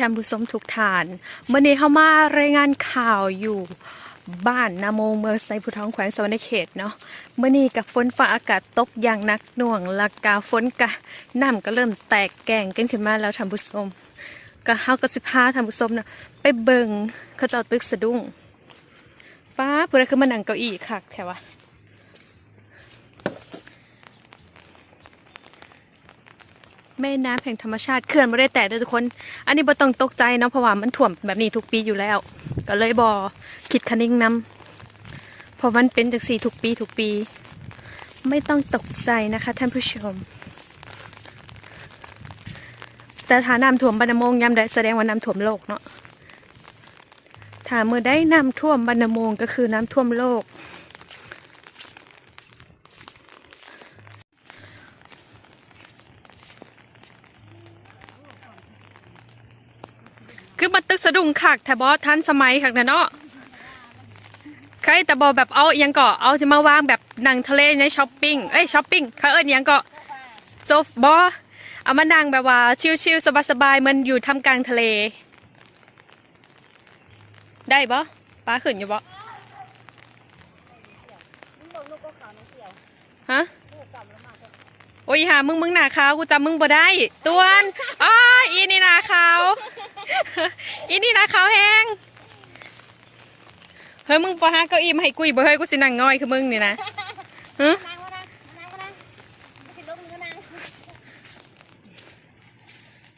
ท่านผู้ชมทุกท่านเมื่อนี้เข้ามารายงานข่าวอยู่บ้านนาโมงเมืองไซพุทองแขวงสวรรณเขตเนาะเมื่อนี้กับฝนฟ้าอากาศตกอย่างหนักหน่วงแลากาฝนกะน้ำก็เริ่มแตกแกงกันขึ้นมาแล้วท่านผู้ชมก็เฮาก็สิพาท่านผู้ชมนะไปเบิงเขาเจ้าตึกสะดุ้งป้าผู้ใดคือมานั่งเก้าอี้คักแถวะ ม่น้ำแห่งธรรมชาติเขื่อนไม่ได้แตกเลยทุกคน อันนี้บ่ต้องตกใจเนาะเพราะว่ามันถ่วมแบบนี้ทุกปีอยู่แล้ว ก็เลยบอคิดคนิ่งนำเพราะมันเป็นจากสี่ทุกปีทุกปี ไม่ต้องตกใจนะคะท่านผู้ชม แต่ถ้าน้ำท่วมบรรมงยามใดแสดงว่าน้ำท่วมโลกเนาะถ้าเมื่อได้น้ำท่วมบรรมงก็คือน้ำท่วมโลก มันตึกสะดุ้งคักแต่บอทันสมัยคักนะเนาะใครแต่บอแบบเอายังก็เอาจะมาวางแบบนังทะเลในช้อปปิ้งเอ้ยช้อปปิ้งเขาเอิ้นยังก็โซฟบอเอามานั่งแบบว่าชิลๆสบายๆมันอยู่ทำกลางทะเล ได้บอป้าขึ้นอยู่บอฮะโอ้ยหามึงมึงหนาขาวกูจำมึงบ่ได้ตวนอ้ออีนี่หนาขาว อีนี่หนาขาวแห้งเฮ้ยมึงปะฮะเก้าอี้มาให้กูอีกบ่เฮ้ยกูสินั่งง่อยคือมึงนี่นะฮะนั่งวะนั่งนั่งวะนั่งไม่ใช่ลุกมึงก็นั่ง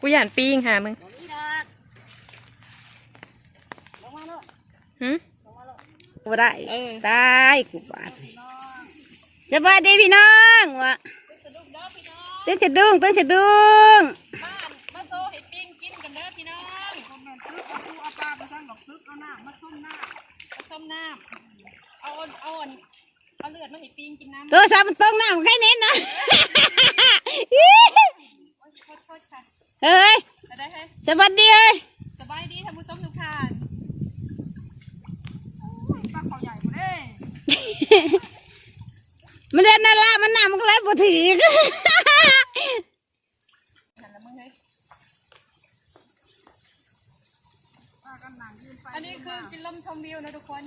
กูหยานปีงหามึงบอกนี่ดอกลงมาโน่นหึลงมาโน่นบ่ได้เออตายกูบาดสบายดีพี่น้องวะตึ้งจะดุ้งตึ้งจะดุ้ง บ้านมาโซให้ปิ้งกินกันเด้อพี่น้องมาส้มน้ำเอาอ่อนเอาอ่อนเอาเลือดมาให้ ปิ้งกินน้ำตัวสามมันตรงน้ำใกล้เน้นนะโคตรโคตรค่ะเฮ้ยจะได้ให้สวัสดีเอ้ยสบายดีท่านผู้ชมทุกท่านมันเรียนนาลามันน้ำมันก็เลยบ่ถือหันละมึงเฮ้ยอันนี้คือกินลมชมวิวนะทุกคน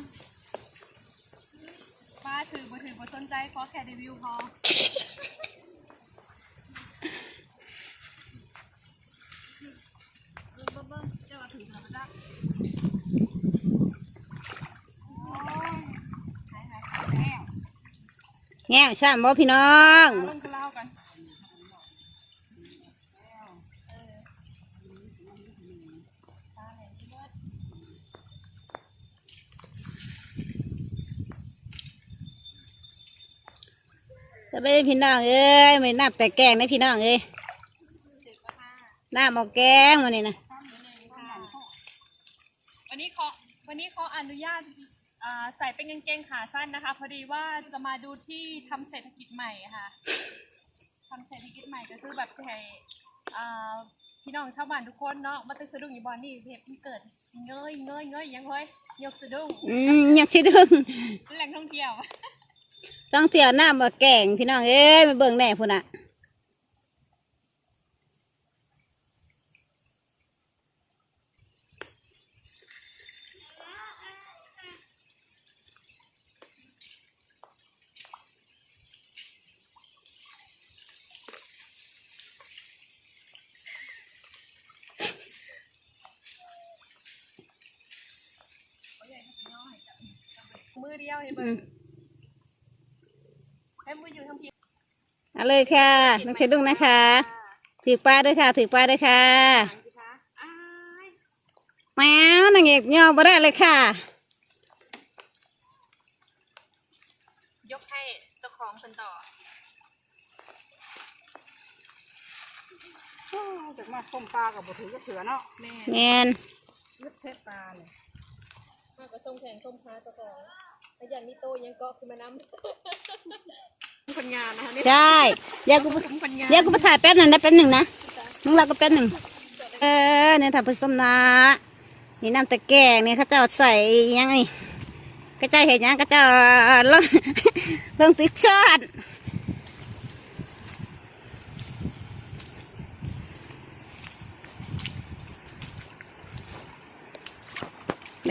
มาถือบ่ถือบ่สนใจขอแค่รีวิวพอแง่ช่ำบ่พี่น้อง ลงกันเล่ากัน สบายดีพี่น้องเอ้ยไม่นับแต่แกงนะพี่น้องเอ้ยน้ำเอาแกงมานี่นะวันนี้ขอวันนี้ขออนุญาตอ่าใส่เป็นกางเกงขาสั้นนะคะ พอดีว่าจะมาดูที่ทำเศรษฐกิจใหม่ค่ะทำเศรษฐกิจใหม่ก็คือแบบให้อ่าพี่น้องชาวบ้านทุกคนเนาะมาตึกสะดุ้งอีบอลนี่เหตุเพิ่งเกิดเงยเงยเงยยังเฮ้ยยกสะดุ้งอืมอยากชิดึง เป็นแหล่งท่องเที่ยว ต้องเที่ยวน้ำเอาแกงพี่น้องเอ้ยมาเบิ่งแน่พุ่นน่ะมือเดียวเห็นเบิ่งให้มืออยู่ทางพี เอาเลยค่ะน้องเชดุ้งนะคะ ถือปลาด้วยค่ะ ถือปลาด้วยค่ะสิคะอ้ายแมวนางเอกย่อบ่ได้เลยค่ะ ยกให้เจ้าของคนต่อจากมาส้มปลากับบุถือก็เสือเนาะแม่เงินยึดเทปปลาเนี่ย มากกว่าส้มแข็งส้มค้าเจ้าของอายันมีโตยังเกาะขึ้นมานำคนงานนะคะนี่ใช่เดี๋ยวกูคนงานเดี๋ยวกูไปถ่ายแป๊บหนึ่งนะแป๊บหนึ่งนะมึงรอก็แป๊บหนึ่งเออเนี่ยถ่ายผสมนะนี่น้ำตะแกรงเนี่ยเขาเจ้าใส่อิหยังนี่กระเจ้าเห็นยังกระเจ้าลงลงติ๊กช็อต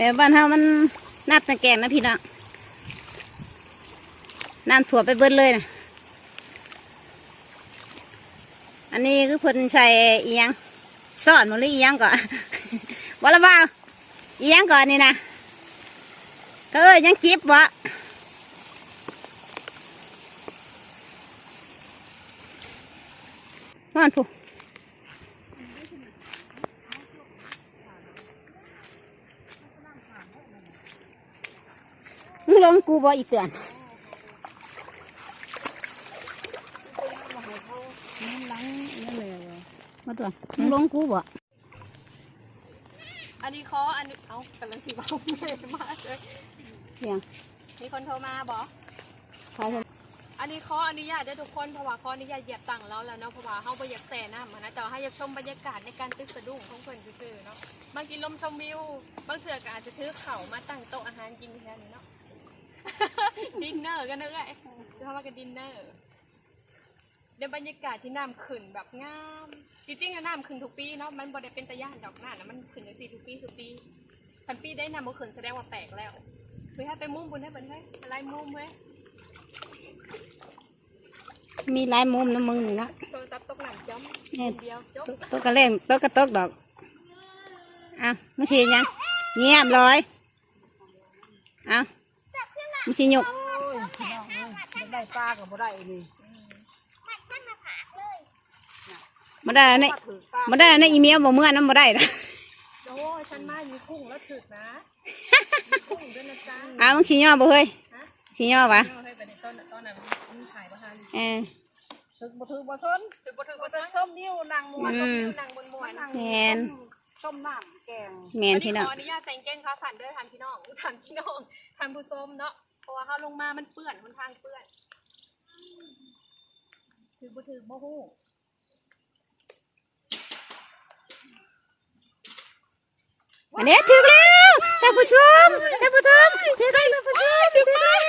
แบบบ้านเฮามันน้ำตะแกงนะพี่น้องน้ำถั่วไปเบิดเลยนะอันนี้คือเพิ่นใส่อียังซ่อนหมดเลยอียังก่อนบ่ละบ่าอียังก่อนนี่นะก็เอ้ยยังจิบบ่นอนผู้ มึงลงกูบ่อีเตือนมาตัวมึงลงกูบ่อันนี้ขออันนี้เอากำลังสิเบาแม่มาเลยเสียงมีคนโทรมาบอใครอันนี้ขออนุญาตได้ทุกคนเพราะว่าขออนุญาตเหยียบตังค์แล้วแล้วเนาะเพราะว่าเฮาบ่อยากแซ่น้ำหั้นนะแต่ว่าให้อยากชมบรรยากาศในการตึกสะดุ้งของเพิ่นซื่อๆเนาะบางทีลมชมวิวบางเทื่อก็อาจจะถือเข่ามาตั้งโต๊ะอาหารกินแทนเนาะ ดินเนอร์กันเนอะเอ้ยจะทำมากันดินเนอร์เดี๋ยวบรรยากาศที่น้ำขึ้นแบบงาม จริงๆอะน้ำขึ้นทุกปีเนาะ มันบ่ได้เป็นตะย่านดอกหน้านะมันขึ้นจังซี่ทุกปีทุกปีพันปีได้น้ำบ่ขึ้นแสดงว่าแปลกแล้วเฮ้ยให้ไปมุมบนให้เบิ่นเฮ้ยอะไรมุมเว้ยมีหลายมุมนะมึงนี่นะโทรศัพท์ตกหนังจ้ำเนี่ยเดียวจบตกกระเล่นตกกระตกดอกเอ้ามึงทียังเงียบร้อยเอ้า มึงทีหยกโอ้ยพี่น้องเอ้ยได้ปลากับบ่ได้นี่มาได้ในปลาถือปลามาได้ในอีเมลบ่เมื่อนั้นบ่ได้นะโอ้ฉันมาอยู่กุ้งแล้วถึกนะมีกุ้งด้วยนะจ๊ะอ้าวมึงชี้ย่อบ่เฮ้ยฮะชี้ย่อปะเอาให้ไปในต้นน่ะต้นน่ะมันถ่ายมาทันเออถือบ่ถือบ่ชนถึกบ่ถึกบ่บ่จะซะส้มนิ้วนางมวมันนก็มีนางบนมวนนางแมนส้มน้ำแกงแมนพี่น้องขออนุญาตแต่งเก้งข้าวสันเด้อทานพี่น้องทานพี่น้องทานผู้ชมเนาะเพ ราะว่าเขาลงมามันเปื้อนมันทางเปื้อนถือบ่ถือบ่ฮู้อันนี้ถึงแล้วท่านผู้ชมท่านผู้ชมถึงแล้วท่านผู้ชมถึงแล้ว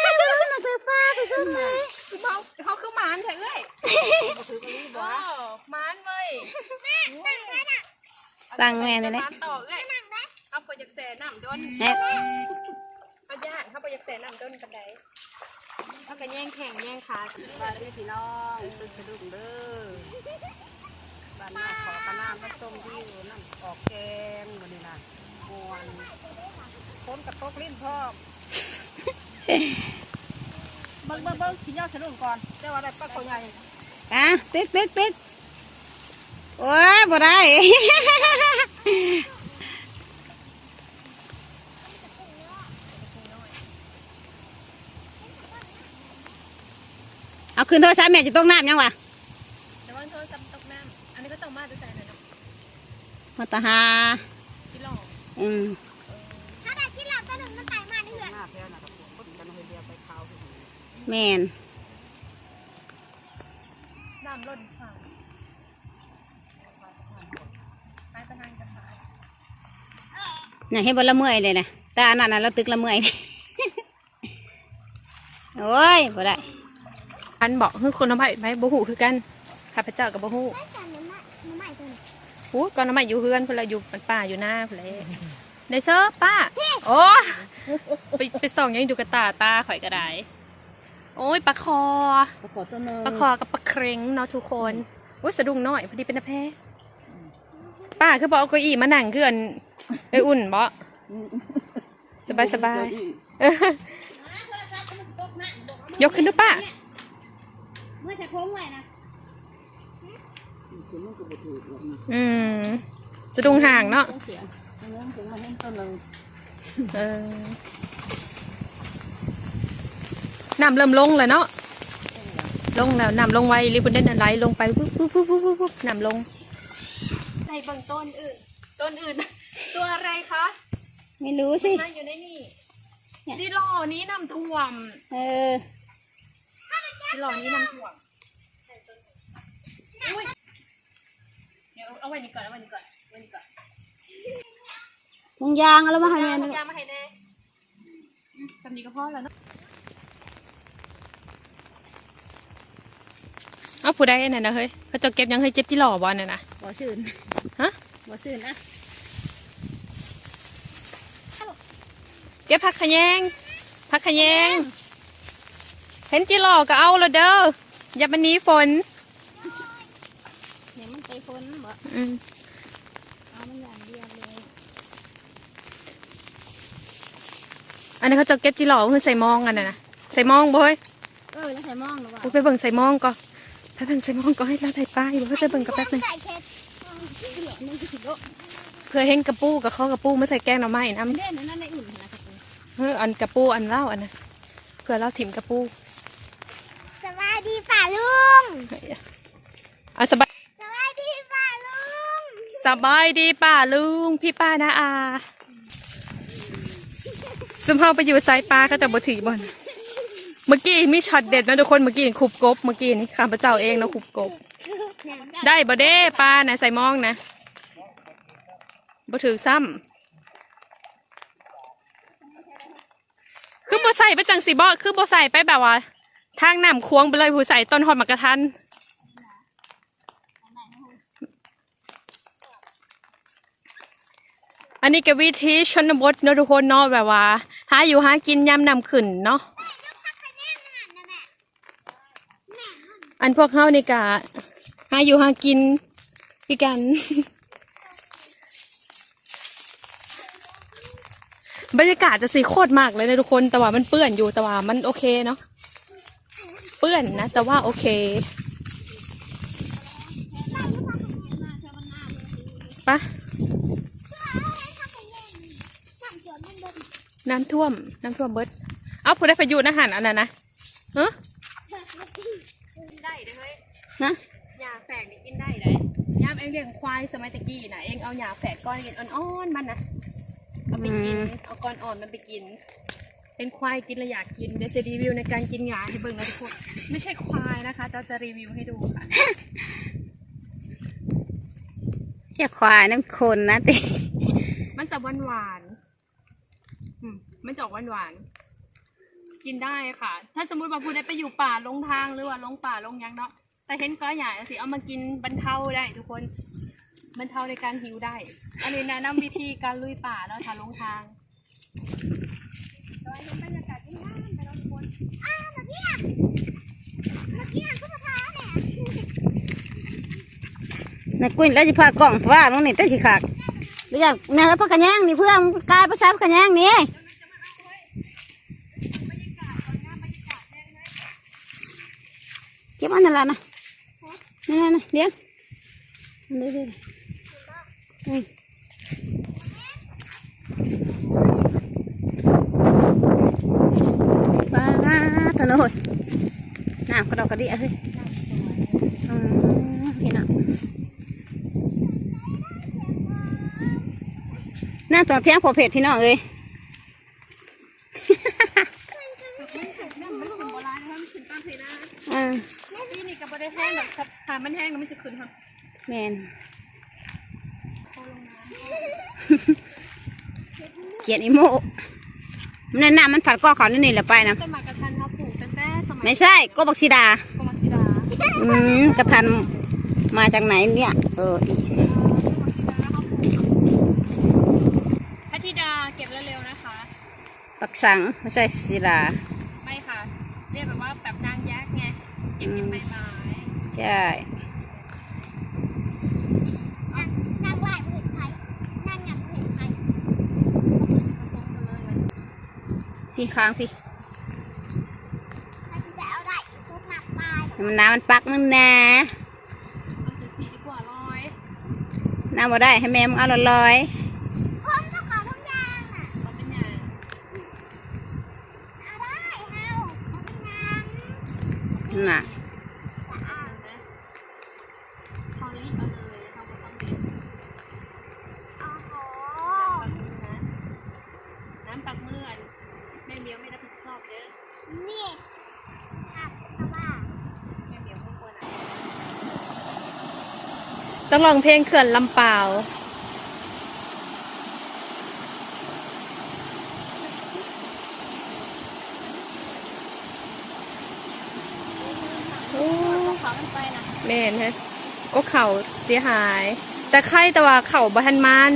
นะเธอฟ้าผู้ชมเลยคือเขาเขาคือหมานแท้เอ้ยบ่ถือก็รีบโอ้บ่หมานเว้ยตั้งแม่เลยนะหมานต่อเอ้ยเอาไปจากแสนน้ำดนแม่เอา ญาติเข้าไปจากแสนน้ำดนกันได้เขาก็แย่งแข่งแย่งขาปลาเด้อพี่น้องตึกสะดุ้งเด้อบ้านนาขอกระน้ำมาส้มที่อยู่นั่นออกแกงมื้อนี้น่ะม่วนคนกระตกลิ้นพร้อมเบิ่งเบิ่งเบิ่งพี่ยอดสะดุ้งก่อนแต่ว่าได้ปลาตัวใหญ่อะติ๊กติ๊กติ๊กโอ้ยบ่ได้ เอา คืนโทรศัพท์แม่จะตกน้ำยังวะแต่ว่าเธอจำตกน้ำอันนี้ก็ต้องมาด้วยใจนะเนาะมาตาหาที่หล่ออืมหน้าแพ้น่ะกับผมคนกันให้เรียไปขาวที่นี่แมนน้ำล้นฝั่งไปไปทางกระสายน่ะให้บนละเมื่อยเลยนะแต่อันนั้นน่ะเราตึกละเมื่อยโอ้ยบ่ได้ อันบอกคือคนน้ำใหม่ไหมบ่หูคือกันข้าพเจ้ากับบ่หูหูก่อนน้ำใหม่อยู่เฮือนเพนละอยู่มันป่าอยู่หน้าเพนเลยในเซอร์ป้าโอ้ไปไปส่องยังดูกระตาตาข่อยกระไดโอ้ยปลาคอขอตัวนึงปลาคอกับปลาเคร็งเนาะทุกคนโอ้ยสะดุ้งน้อยพอดีเป็นตะแพ้ป้าคือบอกเอาเก้าอี้มานั่งเกือนเอ้ยอุ่นบ่สบายสบายเออยกขึ้นดูป้า เมื่อจะโค้งไว้นะอืมสะดุ้งห่างเนาะ เสียงเรื่องถึงมาเห็นตัวนึงเออน้ำเริ่มลงแล้วเนาะ ลงแล้วน้ำลงไวรีบนเด่นไหลลงไปปุ๊บปุ๊บปุ๊บปุ๊บปุ๊บน้ำลง ในบางต้นอื่น ต้นอื่น ตัวอะไรคะไม่รู้สิมาอยู่ในนี่ที่หล่อนี้น้ำท่วม เออ ที่หล่อนี้น้ำท่วมอุ๊ยเดี๋ยวเอาไว้นี่ก่อนเอาไว้นี่ก่อนเอาไว้นี่ก่อนมึงยางเอาแล้วมาให้แม่เอาดูยามาให้แน่อืมสำนีก็พอแล้วเนาะเอาผู้ใดอันนั่นนะเฮ้ยเขาเจะเก็บยังให้เจ็บที่หล่อบ่เนี่ยนะบ่ชื่นฮะบ่ชื่นนะเก็บผักขะแยงผักขะแยง เห็นจิหลอกก็เอาและเด้ออย่ามันหนี้ฝนเนี่ยมันไปพ้นบ่อืมเอามันอย่างเดียวเลยอันนี้เขาจะเก็บจิหลอกคือใส่หมองอันนั้นนะใส่หมองบ่เฮ้ยเออแล้วใส่หมองหรือว่ากูไปเบิ่งใส่หมองก่อนไปเบิ่งใส่หมองก่อนให้เราถ่ายป้ายบ่เฮ้ยไปเบิ่งกับแป๊บหนึงใส่เค็ดนึงสิโลเพื่อเห็นกระปูกับเขากระปูมาใส่แกงหน่อไม้น้ำ เด่นนั่นในอุ่นนะเฮ้ยอันกระปูอันเล่าอันนั้นเพื่อเล่าถิ่มกระปูสวัสดีป่า ลุงอะสบายสวัสดีป่าลุงสบายดีป่าลุง พี่ป้านะอาซุมเฮาไปอยู่สายปลาก็แต่บ่ถือบอลเมื่อกี้มีช็อตเด็ดนะทุกคนเมื่อกี้นี่ขุบกบเมื่อกี้นี่ข้าพเจ้าเองเนาะขุบกบ ได้บ่เด้ปลานะใส่หมองนะบ่ถือซ้ำคือบ่ใส่ไปจังสิบ่คือบ่ใส่ไปแบบว่า ทางน้ำควงไปเลยผู้ใส่ต้นหอดมากระทันอันนี้ก็วิธีชนบทเนาะทุกคนเนาะแบบว่าหาอยู่หากินยามนำขึ้นเนาะอันพวกเขานี่กะหาอยู่หากินพี่กัน บรรยากาศจะสีโคตรมากเลยนะทุกคนแต่ว่ามันเปื้อนอยู่แต่ว่ามันโอเคเนาะ เปื้อนนะ แต่ว่าโอเค ปะน้ำท่วม น้ำท่วมเบิด เอาผู้ได้ประโยชน์อาหารอันนั้นนะเออได้เลยนะยาแฝกนี่กินได้เลยยามเองเลี้ยงควายสมัยตะกี้นะเองเอายาแฝกก้อนกินอ่อนๆมันนะเอาไปกิน เอาก้อนอ่อนมันไปกิน เป็นควายกินแล้วอยากกินเดี๋ยวจะรีวิวในการกินยาให้เบิ่งนะทุกคนไม่ใช่ควายนะคะแต่จะรีวิวให้ดูค่ะเชี่ยควายน้ำคนนะติมันจะหวานหวานๆอืมมันจะออกหวานหวานๆกินได้ค่ะ ถ้าสมมติว่าผู้ใดไปอยู่ป่าลงทางหรือว่าลงป่าลงหยังเนาะแต่เห็นก็อยากสิเอามากินบรรเทาได้ทุกคนบรรเทาในการหิวได้ อันนี้แนะนำวิธีการลุยป่าแล้วถ้าลงทางโดยเห็นบรรยากาศที่งามไปแล้วทุกคน อ้าวมาเพี่ยมาเพี่ยขึ้นมาท้าเนี่ย นกุ้ยแล้วจะพากล่องฟ้าน้องนี่เต้สิขากหรืออยากเนี่ยแล้วพักกันย่างนี่เพื่อนกายภาษาพักกันย่างนี่เก็บอันนั่นละนะนั่นะนะเดี๋ยวอันนี้ดิอืมปลาตัวโน้นน้ำกระดอกกระเดียเฮ้ยอืมพี่น้อง หน้าตัวเที่ยงพอเพจพี่น้องเอ้ยน้ำมันขึ้นโบราณนะคะมันขึ้นตามเพดานอ่าปีนี้กับบได้แห้งหรอกครับถ้ามันแห้งแล้วมันจะขึ้นครับแมนโคลงน้เขียนอีโมมันนั่นน้ำมันผัดก้อเขานี่นี่แหละไปนะำต้นหมากกระทันเขาปลูกตั้งแต่สมัยไม่ใช่โกบักซีดากมักซิดา อืมกระทันมาจากไหนเนี่ย เอออี พัทธิดาเก็บเร็วๆนะคะ ปักสังไม่ใช่ซีดาไม่ค่ะ เรียกแบบว่าแบบนางยักษ์ไงเก็บกินใบไม้ใช่นางไหวเห็นใครนางอยากเห็นใครผสมกันเลยวันที่ค้างพี่ใครจะเอาได้พวกหนักตายมันน้ำมันปักมันนะเอาถึงสี่ดีกว่าร้อยน้ำมาได้ให้แม่มึงเอาละลอย อกต้องเด็ดโอ้โหน้ำปักมือนะน้ำปักมืออันแม่เดียวไม่รับผิดชอบเด้อนี่ครับเพราะว่าแม่เดียวไม่ควรอะต้องลองเพลงเขื่อนลำเปล่าเขามันไปนะ แม่นฮะก็เข่าเสียหาย แต่ไข้แต่ว่าเข่าบทันมัน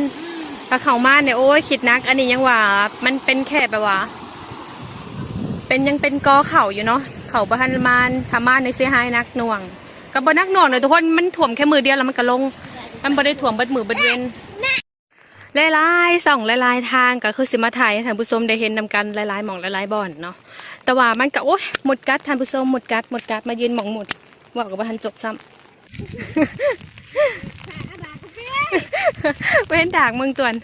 ถ้าเข้ามานเนี่ยโอ้ยคิดนัก อันนี้ยังว่า มันเป็นแค่แบบว่า เป็นยังเป็นกอเข่าอยู่เนาะเข่าประทันมานทามานในเสียหายนักหน่วงกับบนักหน่วงเลยทุกคนมันถ่วมแค่มือเดียวแล้วมันก็ลง มันบ่ได้ถ่วมเบิดมือเบิดเวนหลายๆส่องหลายๆทางก็คือสิมาถ่ายให้ท่านผู้ชมได้เห็นนำกันหลายๆหม่องหลายๆบ่อนเนาะแต่ว่ามันก็โอ้ยหมดกัดท่านผู้ชมหมดกัดหมดกัดมายืนหม่องหมด ว่ากับว่าทันจบซ้ำเว้นดากเมืองตวน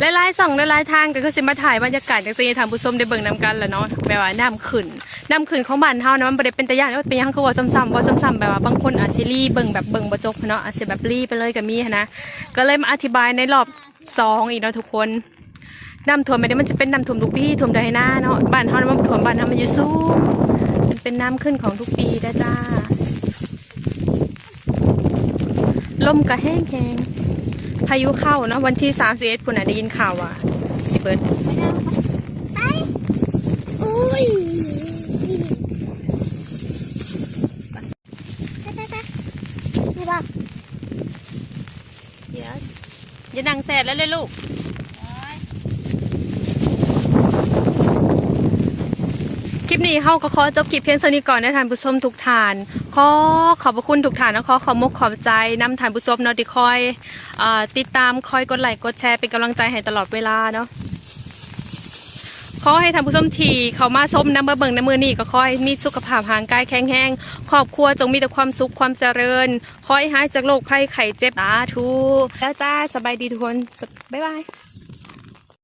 หลายๆส่องหลายๆทางก็คือสิมาถ่ายบรรยากาศจังซี่ให้ท่านผู้ชมได้เบิ่งนำกันแหละเนาะแบบว่าน้ำขึ้นน้ำขึ้นของบ้านเฮานะมันบ่ได้เป็นตะย่านเป็นหยังคือว่าซ้ำๆว่าซ้ำๆแบบว่าบางคนอาจสิรีเบิ่งแบบเบิ่งบ่จบเนาะอาจสิแบบรีไปเลยก็มีนะก็เลยมาอธิบายในรอบสองอีกเนาะทุกคนน้ำท่วมไม่ได้มันจะเป็นน้ำท่วมทุกปีท่วมใดหน้าเนาะบ้านเฮานะมันท่วมบ้านเฮามันอยู่สูง เป็นน้ำขึ้นของทุกปีนะจ้าลมก็แห้งแหงพายุเข้าเนอะวันที่31พุ่นน่ะได้ยินข่าวว่าสิเบิดไปอุ้ยใช่ใช่ใช่ไม่บอก yes อย่านั่งแสดแล้วเลยลูก คลิ ปนี้เฮาก็ขอจบคลิปเพียงเท่านี้ก่อนนะท่านผู้ชมทุกท่าน ขอขอบพระคุณทุกท่านนะขอขอบมกขอบใจนำท่านผู้ชมเนาะที่คอยอติดตามคอยกดไลค์กดแชร์เป็นกำลังใจให้ตลอดเวลาเนาะขอให้ท่านผู้ชมทีเขามาชมน้ำมาเบิ่งในมือนี้ก็ขอให้มีสุขภาพห่างกายแข็งแรงครอบครัวจงมีแต่ความสุขความเจริญขอให้หายจากโรคภัยไข้เจ็บสาธุแล้วจ้าสบายดีทุกคนบ๊ายบาย